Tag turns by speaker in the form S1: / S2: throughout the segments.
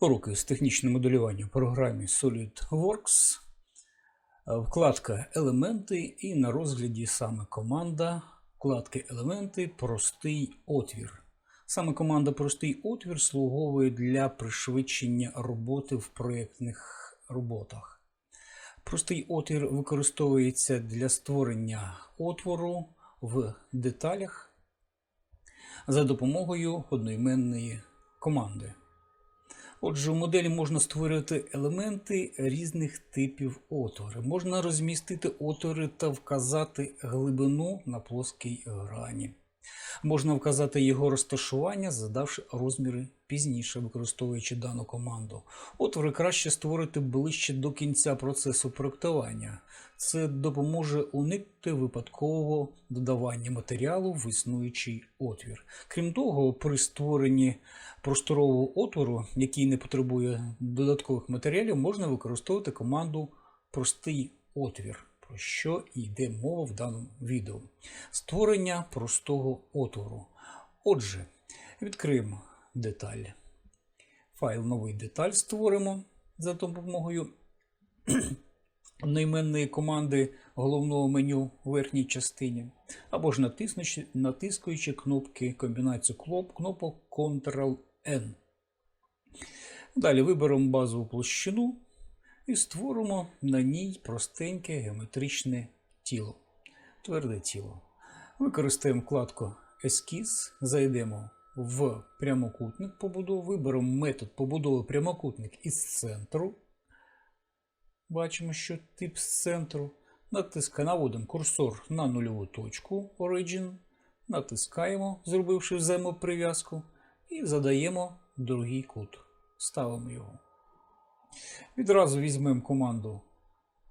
S1: Уроки з технічного моделювання в програмі SolidWorks. Е, Вкладка Елементи і на розгляді саме команда вкладки Елементи Простий отвір. Саме команда Простий отвір слуговує для пришвидшення роботи в проєктних роботах. Простий отвір використовується для створення отвору в деталях за допомогою одноіменної команди. Отже, у моделі можна створювати елементи різних типів отвори. Можна розмістити отвори та вказати глибину на плоскій грані. Можна вказати його розташування, задавши розміри пізніше, використовуючи дану команду. Отвори краще створити ближче до кінця процесу проектування. Це допоможе уникнути випадкового додавання матеріалу в існуючий отвір. Крім того, при створенні просторового отвору, який не потребує додаткових матеріалів, можна використовувати команду Простий отвір, про що йде мова в даному відео. Створення простого отвору. Отже, відкриємо деталь. Файл новий деталь створимо за допомогою одноіменної команди головного меню в верхній частині, або ж натиснучи, натискуючи кнопки комбінацію кноп, кнопок Ctrl-N. Далі виберемо базову площину і створимо на ній простеньке геометричне тіло, тверде тіло. Використаємо вкладку Ескіз, зайдемо в прямокутник побудови, виберемо метод побудови прямокутник із центру. Бачимо, що тип з центру. Натискаємо, наводимо курсор на нульову точку Origin, натискаємо, зробивши взаємоприв'язку, і задаємо другий кут. Ставимо його. Відразу візьмемо команду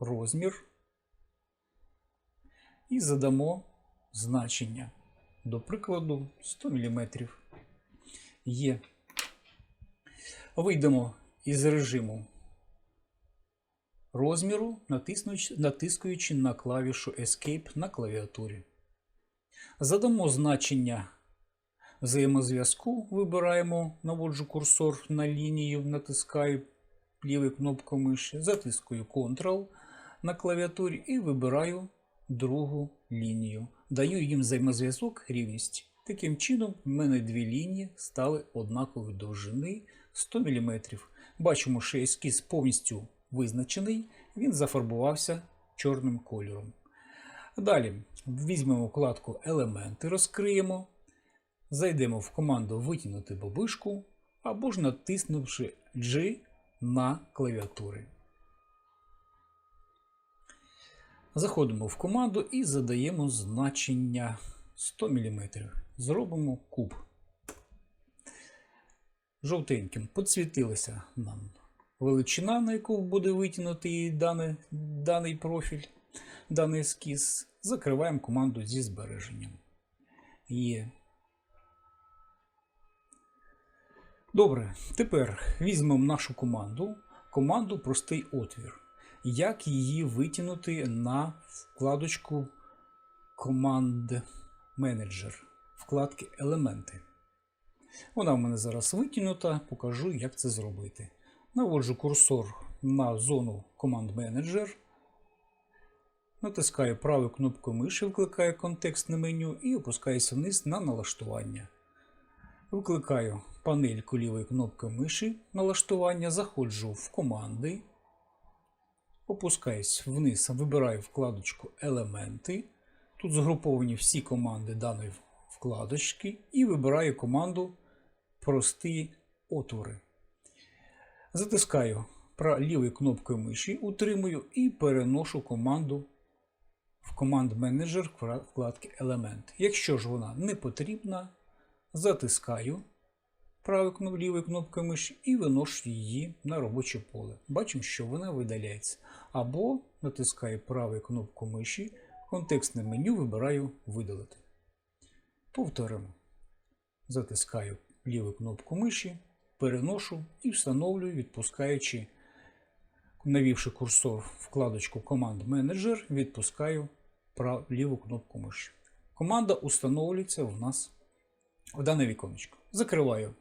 S1: розмір і задамо значення. До прикладу, 100 мм. Є. Вийдемо із режиму розміру, натискаючи на клавішу Escape на клавіатурі. Задамо значення взаємозв'язку, вибираємо, наводжу курсор на лінію, натискаю лівою кнопкою миші, затискую Ctrl на клавіатурі і вибираю другу лінію. Даю їм взаємозв'язок рівність. Таким чином, в мене дві лінії стали однакової довжини 100 мм. Бачимо, що ескіз повністю визначений, він зафарбувався чорним кольором. Далі візьмемо вкладку Елементи, розкриємо, зайдемо в команду Витягнути бабишку або ж натиснувши G на клавіатурі. Заходимо в команду і задаємо значення 100 мм. Зробимо куб. Жовтеньким підсвітилася нам величина, на яку буде витягнутий даний, даний профіль, даний ескіз. Закриваємо команду зі збереженням. Є. Добре, тепер візьмемо нашу команду, команду Простий отвір. Як її витягнути на вкладочку Команд Менеджер, вкладки Елементи. Вона в мене зараз витягнута, покажу, як це зробити. Наводжу курсор на зону Команд Менеджер. Натискаю правою кнопкою миші, викликаю контекстне меню і опускаюся вниз на налаштування. Викликаю панельку лівої кнопки миші налаштування, заходжу в команди, опускаюсь вниз, вибираю вкладочку Елементи. Тут згруповані всі команди даної вкладочки і вибираю команду Прості отвори. Затискаю лівою кнопкою миші, утримую і переношу команду в команд менеджер вкладки Елемент. Якщо ж вона не потрібна, затискаю правою лівою кнопкою миші і виношу її на робоче поле. Бачимо, що вона видаляється. Або натискаю правою кнопку миші, контекстне меню вибираю Видалити. Повторимо. Затискаю ліву кнопку миші, переношу і встановлюю, відпускаючи, навівши курсор вкладочку Команд Менеджер, відпускаю ліву кнопку миші. Команда установлюється в нас в дане віконечко. Закриваю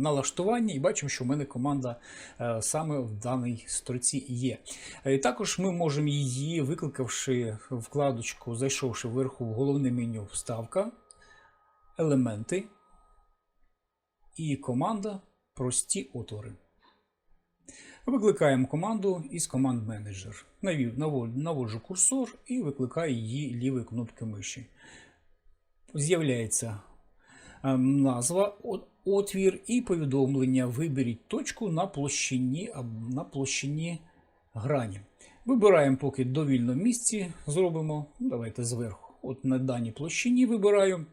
S1: налаштування і бачимо, що в мене команда е, саме в даній строці є. Е, І також ми можемо її, викликавши вкладочку, зайшовши вверху в головне меню Вставка, елементи і команда Прості отвори. Викликаємо команду із команд менеджер. Наводжу курсор і викликаю її лівою кнопкою миші. З'являється назва, отвір і повідомлення. Виберіть точку на площині, на площині грані. Вибираємо поки довільно місці. Зробимо. Давайте зверху. От на даній площині вибираю.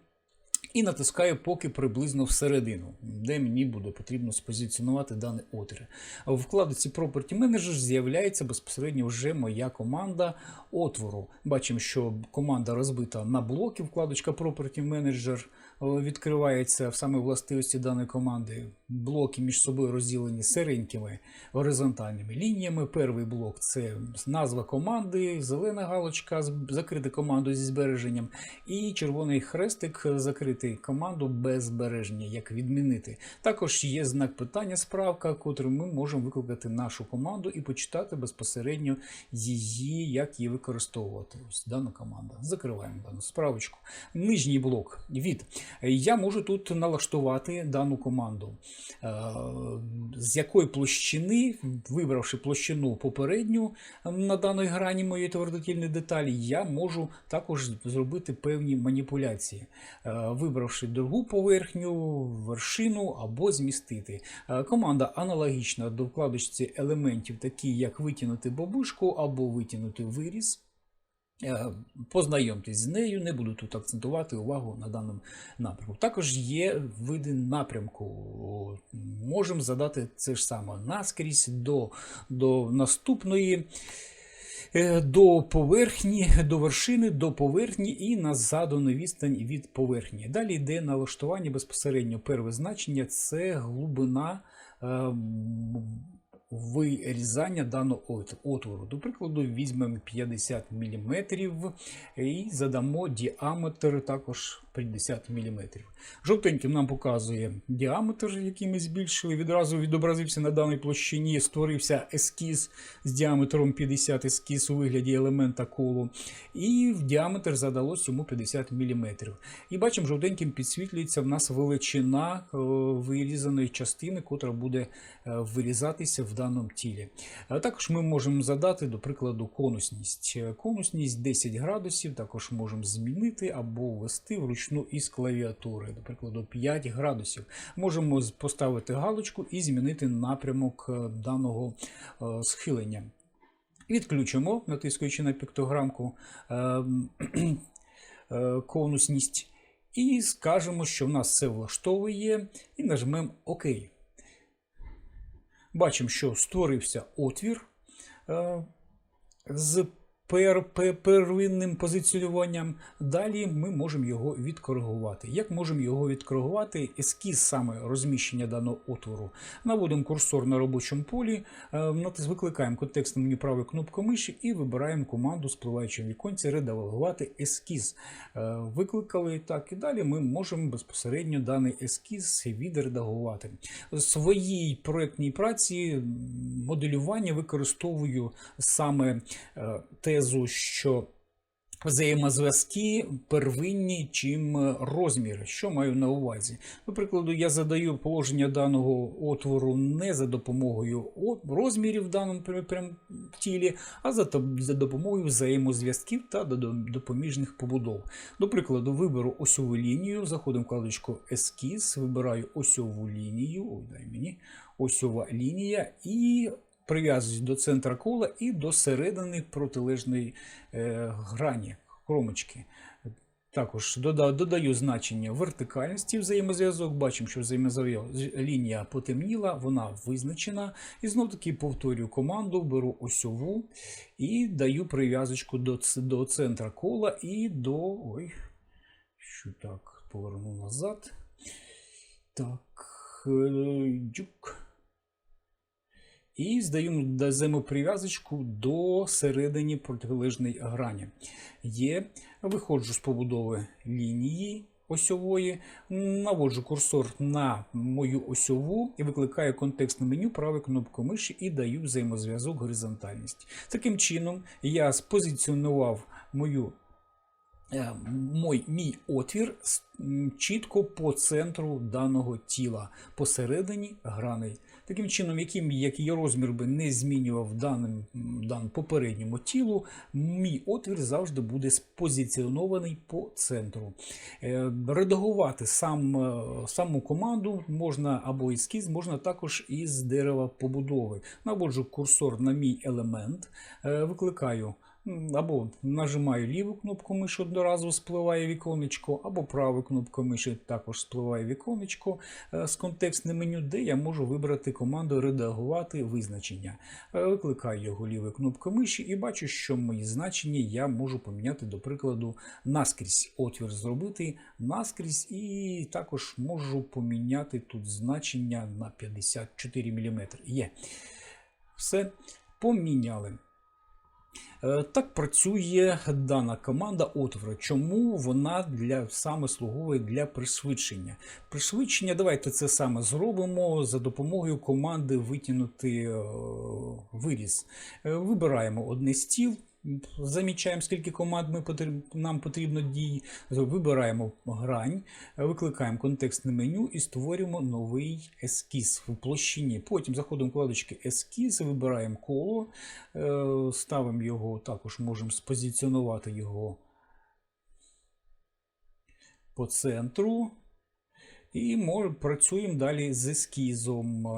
S1: І натискаю поки приблизно всередину, де мені буде потрібно спозиціонувати даний отвір. В вкладці Property Manager з'являється безпосередньо вже моя команда отвору. Бачимо, що команда розбита на блоки. Вкладочка Property Manager відкривається в саме властивості даної команди. Блоки між собою розділені серенькими горизонтальними лініями. Перший блок це назва команди, зелена галочка, з- закрити команду зі збереженням, і червоний хрестик закрити команду без збереження, як відмінити. Також є знак питання справка, котрим ми можемо викликати нашу команду і почитати безпосередньо її, як її використовувати. Ось дана команда. Закриваємо дану справочку. Нижній блок від. Я можу тут налаштувати дану команду. Е, З якої площини, вибравши площину попередню на даній грані моєї твердотільної деталі, я можу також зробити певні маніпуляції, Е, вибравши другу поверхню, вершину або змістити. Е, Команда аналогічна до вкладочці елементів, такі як витягнути бабушку або витягнути виріз. Е, Познайомтесь з нею, не буду тут акцентувати увагу на даному напрямку. Також є види напрямку. Можемо задати це ж саме наскрізь до, до наступної. Е, До поверхні, до вершини, до поверхні і назаду на відстань від поверхні. Далі йде налаштування безпосередньо. Перше значення це глибина е, вирізання даного отвору. До прикладу, візьмемо 50 мм і задамо діаметр також 50 мм. Жовтеньким нам показує діаметр, який ми збільшили. Відразу відобразився на даній площині, створився ескіз з діаметром 50 ескіз у вигляді елемента колу. І в діаметр задалось йому 50 мм. І бачимо, жовтеньким підсвітлюється в нас величина е, вирізаної частини, котра буде е, вирізатися в даному тілі. А також ми можемо задати, до прикладу, конусність. Е, Конусність 10 градусів, також можемо змінити або ввести вручну із клавіатури, до прикладу, 5 градусів. Можемо поставити галочку і змінити напрямок е, даного е, схилення. Відключимо, натискаючи на піктограмку е, е, конусність. І скажемо, що в нас все влаштовує, і нажмемо ОК. Бачимо, що створився отвір з пер, пер, первинним позиціонуванням. Далі ми можемо його відкоригувати. Як можемо його відкоригувати? Ескіз саме розміщення даного отвору. Наводимо курсор на робочому полі, е, викликаємо контекстне меню правою кнопкою миші і вибираємо команду спливаючого віконці редагувати ескіз. Е, Викликали так і далі. Ми можемо безпосередньо даний ескіз відредагувати. В своїй проєктній праці моделювання використовую саме е, тезу, що взаємозв'язки первинні, чим е, розміри. Що маю на увазі? До прикладу, я задаю положення даного отвору не за допомогою розмірів в даному тілі, а за, за допомогою взаємозв'язків та допоміжних побудов. До прикладу, виберу осьову лінію, заходимо в вкладочку Ескіз, вибираю осьову лінію. Ой, дай мені осьова лінія і прив'язуюсь до центра кола і до середини протилежної е, грані кромочки. Також дода- додаю значення вертикальності взаємозв'язок. Бачимо, що лінія потемніла, вона визначена. І знов таки повторюю команду, беру осьову і даю прив'язочку до, до центра кола і до. Ой, що так, поверну назад. Так, е. І здаємо даємо прив'язочку до середини протилежної грані. Є, виходжу з побудови лінії осьової, наводжу курсор на мою осьову і викликаю контекстне меню правою кнопкою миші і даю взаємозв'язок горизонтальність. Таким чином, я спозиціонував мою е, мой, мій отвір чітко по центру даного тіла, посередині граней. Таким чином, яким який розмір би не змінював даним, м, дан попередньому тілу, мій отвір завжди буде спозиціонований по центру. Е, Редагувати сам, е, саму команду можна або ескіз, можна також із дерева побудови. Наводжу курсор на мій елемент, е, викликаю або нажимаю ліву кнопку миші одноразово спливає віконечко, або правою кнопкою миші також спливає віконечко е, з контекстним меню, де я можу вибрати команду редагувати визначення. Е, Викликаю його лівою кнопкою миші і бачу, що мої значення я можу поміняти, до прикладу, наскрізь отвір зробити наскрізь, і також можу поміняти тут значення на 54 мм. Є. Все поміняли. Е, Так працює дана команда отвора. Чому вона для саме слуговує для пришвидшення? Пришвидшення, давайте це саме зробимо за допомогою команди витягнути е, виріз. Е, Вибираємо одне стіл. Замічаємо, скільки команд ми потріб- нам потрібно дій. Вибираємо грань, викликаємо контекстне меню і створюємо новий ескіз в площині. Потім заходимо вкладочки ескіз, вибираємо коло, е, ставимо його, також можемо спозиціонувати його по центру. І працюємо далі з ескізом. Е,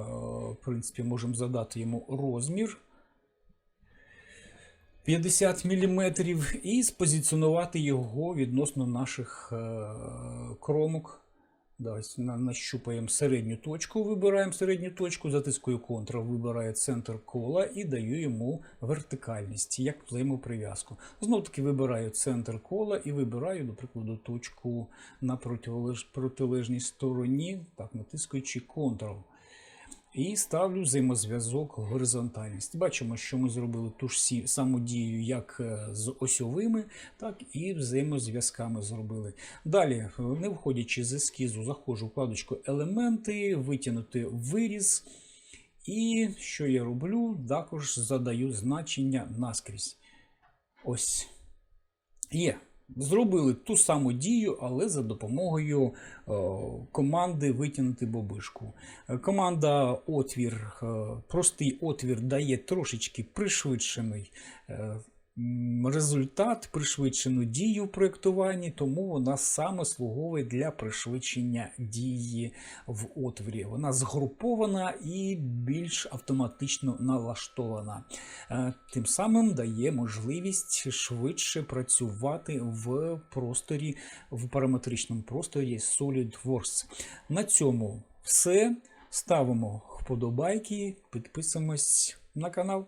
S1: В принципі, можемо задати йому розмір. 50 мм і спозиціонувати його відносно наших е, кромок. Нащупаємо середню точку, вибираємо середню точку, затискую Ctrl, вибираю центр кола і даю йому вертикальність, як взаємоприв'язку. Знов таки вибираю центр кола і вибираю, до прикладу, точку на протилеж- протилежній стороні, так, натискуючи Ctrl. І ставлю взаємозв'язок горизонтальність. Бачимо, що ми зробили ту ж саму дію як е, з осьовими, так і взаємозв'язками зробили. Далі, не виходячи з ескізу, заходжу в вкладочку Елементи, витягнути виріз. І що я роблю? Також задаю значення наскрізь. Ось. Є. Зробили ту саму дію, але за допомогою команди витягнути бобишку. Е, Команда отвір, е, простий отвір дає трошечки пришвидшений е, результат, пришвидшену дію в проєктуванні, тому вона саме слуговує для пришвидшення дії в отворі. Вона згрупована і більш автоматично налаштована. Е, Тим самим дає можливість швидше працювати в просторі, в параметричному просторі SolidWorks. На цьому все. Ставимо вподобайки, підписуємось на канал.